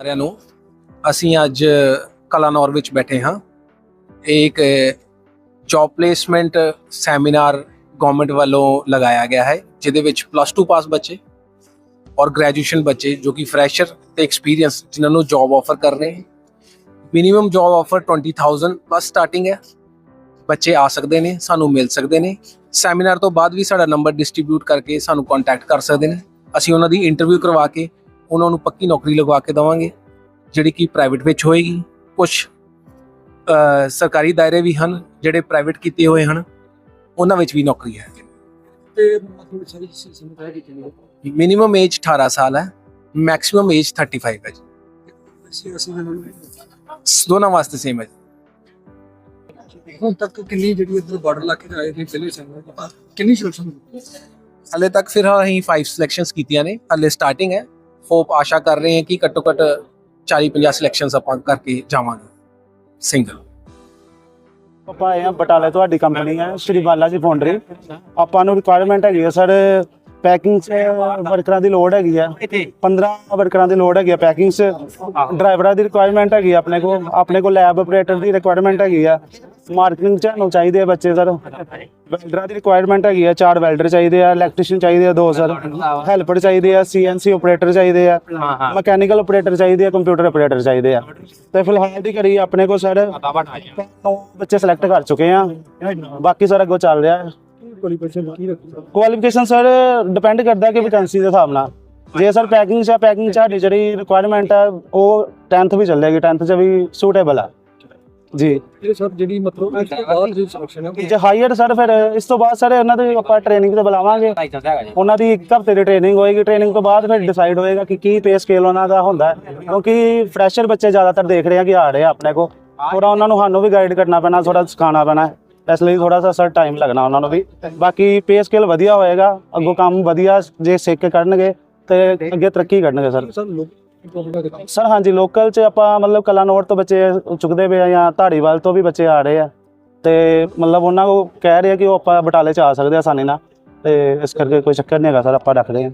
ਸਾਰਿਆਂ ਨੂੰ, ਅਸੀਂ ਅੱਜ ਕਲਾਨੌਰ ਵਿੱਚ ਬੈਠੇ ਹਾਂ। ਇਹ ਇੱਕ ਜੌਬ ਪਲੇਸਮੈਂਟ ਸੈਮੀਨਾਰ ਗਵਰਨਮੈਂਟ ਵੱਲੋਂ ਲਗਾਇਆ ਗਿਆ ਹੈ, ਜਿਹਦੇ ਵਿੱਚ ਪਲੱਸ 2 ਪਾਸ ਬੱਚੇ ਔਰ ਗ੍ਰੈਜੂਏਸ਼ਨ ਬੱਚੇ, ਜੋ ਕਿ ਫਰੈਸ਼ਰ ਤੇ ਐਕਸਪੀਰੀਅੰਸ ਜਿਨ੍ਹਾਂ ਨੂੰ ਜੌਬ ਆਫਰ ਕਰ ਰਹੇ ਹਨ ਮਿਨੀਮਮ ਜੌਬ ਆਫਰ 20000 ਬਸ ਸਟਾਰਟਿੰਗ ਹੈ। ਬੱਚੇ ਆ ਸਕਦੇ ਨੇ, ਸਾਨੂੰ ਮਿਲ ਸਕਦੇ ਨੇ। ਸੈਮੀਨਾਰ ਤੋਂ ਬਾਅਦ ਵੀ ਸਾਡਾ ਨੰਬਰ ਡਿਸਟ੍ਰੀਬਿਊਟ ਕਰਕੇ ਸਾਨੂੰ ਕੰਟੈਕਟ ਕਰ ਸਕਦੇ ਨੇ। ਅਸੀਂ ਉਹਨਾਂ ਦੀ ਇੰਟਰਵਿਊ ਕਰਵਾ ਕੇ ਉਹਨਾਂ ਨੂੰ ਪੱਕੀ ਨੌਕਰੀ ਲਗਵਾ ਕੇ ਦਵਾਂਗੇ ਜਿਹੜੀ ਕਿ ਪ੍ਰਾਈਵੇਟ ਵਿੱਚ ਹੋਏਗੀ। ਕੁਝ ਸਰਕਾਰੀ ਦਾਇਰੇ ਵੀ ਹਨ ਜਿਹੜੇ ਪ੍ਰਾਈਵੇਟ ਕੀਤੇ ਹੋਏ ਹਨ ਉਹਨਾਂ ਵਿੱਚ ਵੀ ਨੌਕਰੀ ਹੈ। ਤੇ ਮਤਲਬ ਸਾਰੀ ਸਮਝ ਹੈ ਕਿ ਚਲੀ ਮਿਨੀਮਮ ਏਜ 18 ਸਾਲ ਹੈ ਮੈਕਸਿਮਮ ਏਜ 35 ਹੈ ਜੀ। ਦੋਨਾਂ ਵਾਸਤੇ ਸੇਮ ਹੈ ਹੁਣ ਤੱਕ ਕਿੰਨੀ ਜਿਹੜੀ ਇੱਧਰ ਬਾਰਡਰ ਇਲਾਕੇ ਦੇ ਆਏ ਨੇ ਪਹਿਲੇ ਬਾਅਦ ਕਿੰਨੀ ਸਿਲੈਕਸ਼ਨ ਹਲੇ ਤੱਕ ਫਿਰ ਅਸੀਂ 5 ਸਿਲੈਕਸ਼ਨਸ ਕੀਤੀਆਂ ਨੇ ਹਲੇ ਸਟਾਰਟਿੰਗ ਹੈ। ਹੋਪ ਆਸ਼ਾ ਕਰ ਰਹੇ ਹਾਂ ਕਿ ਘੱਟੋ ਘੱਟ 40 50 ਸਿਲੈਕਸ਼ਨਸ ਆਪਾਂ ਕਰਕੇ ਜਾਵਾਂਗੇ। ਸਿੰਗਲ ਆਪਾਂ ਆਏ ਆ ਬਟਾਲੇ ਤੁਹਾਡੀ ਕੰਪਨੀ ਹੈ ਸ਼੍ਰੀ ਬਾਲਾ ਜੀ ਫਾਊਂਡਰੀ ਆਪਾਂ ਨੂੰ ਰਿਕੁਆਇਰਮੈਂਟ ਹੈਗੀ ਹੈ ਸਰ ਪੈਕਿੰਗ 'ਚ ਵਰਕਰਾਂ ਦੀ ਲੋੜ ਹੈਗੀ ਆ 15 ਵਰਕਰਾਂ ਦੀ ਲੋੜ ਹੈਗੀ ਆ ਪੈਕਿੰਗ 'ਚ। ਡਰਾਈਵਰਾਂ ਦੀ ਰਿਕੁਆਇਰਮੈਂਟ ਹੈਗੀ ਆ ਆਪਣੇ ਕੋਲ ਆਪਣੇ ਕੋਲ ਲੈਬ ਆਪਰੇਟਰ ਦੀ ਰਿਕੁਆਇਰਮੈਂਟ ਹੈਗੀ ਆ ਮਾਰਕੀਟਿੰਗ 'ਚ ਨੂੰ ਚਾਹੀਦੇ ਆ ਬੱਚੇ ਸਰ ਵੈਲਡਰਾਂ ਦੀ ਰਿਕੁਆਇਰਮੈਂਟ ਹੈਗੀ ਆ ਚਾਰ ਵੈਲਡਰ ਚਾਹੀਦੇ ਆ ਇਲੈਕਟ੍ਰੀਸ਼ੀਅਨ ਚਾਹੀਦੇ ਆ ਦੋ ਸਰ ਹੈਲਪਰ ਚਾਹੀਦੇ ਆ ਸੀਐਨਸੀ ਆਪਰੇਟਰ ਚਾਹੀਦੇ ਆ ਮਕੈਨੀਕਲ ਆਪਰੇਟਰ ਚਾਹੀਦੇ ਆ ਕੰਪਿਊਟਰ ਆਪਰੇਟਰ ਚਾਹੀਦੇ ਆ। ਤੇ ਫਿਲਹਾਲ ਦੀ ਕਰੀ ਆਪਣੇ ਕੋਲ ਸਰ ਬੱਚੇ ਸਿਲੈਕਟ ਕਰ ਚੁੱਕੇ ਆ। ਬਾਕੀ ਸਰ ਅੱਗੋਂ ਚੱਲ ਰਿਹਾ। ਹੈ ਕੁਆਲੀਫਿਕੇਸ਼ਨ ਸਰ ਡਿਪੈਂਡ ਕਰਦਾ ਕਿ ਵੈਕੈਂਸੀ ਦੇ ਹਿਸਾਬ ਨਾਲ। ਜੇ ਸਰ ਪੈਕਿੰਗ ਚ ਪੈਕਿੰਗ ਚ ਸਾਡੀ ਜਿਹੜੀ ਰਿਕੁਆਇਰਮੈਂਟ ਹੈ ਉਹ 10th ਵੀ ਚੱਲੇਗੀ 10th ਚ ਵੀ ਸੂਟੇਬਲ ਆ। ਜੀ। ਇਹ ਸਭ ਜਿਹੜੀ ਮਤਲਬ ਬਾਅਦ ਦੀ ਸਿਲੈਕਸ਼ਨ ਹੈ ਜੇ ਹਾਈਅਰ ਸਰ ਫਿਰ ਇਸ ਤੋਂ ਬਾਅਦ ਸਰ ਉਹਨਾਂ ਦੀ ਆਪਾਂ ਟ੍ਰੇਨਿੰਗ ਤੇ ਬੁਲਾਵਾਂਗੇ। ਉਹਨਾਂ ਦੀ ਇੱਕ ਹਫ਼ਤੇ ਦੀ ਟ੍ਰੇਨਿੰਗ ਹੋਏਗੀ। ਟ੍ਰੇਨਿੰਗ ਤੋਂ ਬਾਅਦ ਫਿਰ ਡਿਸਾਈਡ ਹੋਏਗਾ ਕਿ ਕੀ ਪੇ ਸਕੇਲ ਉਹਨਾਂ ਦਾ ਹੁੰਦਾ। ਕਿਉਂਕਿ ਫਰੈਸ਼ਰ ਬੱਚੇ ਜ਼ਿਆਦਾਤਰ ਦੇਖ ਰਹੇ ਆ ਕਿ ਆ ਰਹੇ ਆ ਆਪਣੇ ਕੋ ਥੋੜਾ ਉਹਨਾਂ ਨੂੰ ਸਾਨੂੰ ਵੀ ਗਾਈਡ ਕਰਨਾ ਪੈਣਾ ਥੋੜਾ ਸਿਖਾਉਣਾ ਪੈਣਾ ਹੈ। ਇਸ ਲਈ ਥੋੜਾ ਸਾ ਸਰ ਟਾਈਮ ਲੱਗਣਾ ਉਹਨਾਂ ਨੂੰ ਵੀ। ਬਾਕੀ ਪੇ ਸਕੇਲ ਵਧੀਆ ਹੋਏਗਾ। ਅੱਗੋਂ ਕੰਮ ਵਧੀਆ ਜੇ ਸਿੱਖ ਕੇ ਕਰਨਗੇ ਤੇ ਅੱਗੇ ਤਰੱਕੀ ਕਰਨਗੇ ਸਰ। ਸਰ, ਹਾਂਜੀ ਲੋਕਲ 'ਚ ਆਪਾਂ ਮਤਲਬ ਕਲਾਨੌਰ ਤੋਂ ਬੱਚੇ ਚੁੱਕਦੇ ਪਏ ਆ ਜਾਂ ਧਾਰੀਵਾਲ ਤੋਂ ਵੀ ਬੱਚੇ ਆ ਰਹੇ ਆ। ਤੇ ਮਤਲਬ ਉਹਨਾਂ ਕੋ ਕਹਿ ਰਹੇ ਆ ਕਿ ਉਹ ਆਪਾਂ ਬਟਾਲੇ 'ਚ ਆ ਸਕਦੇ ਆ ਆਸਾਨੀ ਨਾਲ। ਤੇ ਇਸ ਕਰਕੇ ਕੋਈ ਚੱਕਰ ਨਹੀਂ ਹੈਗਾ ਸਰ, ਆਪਾਂ ਰੱਖ ਰਹੇ ਆ।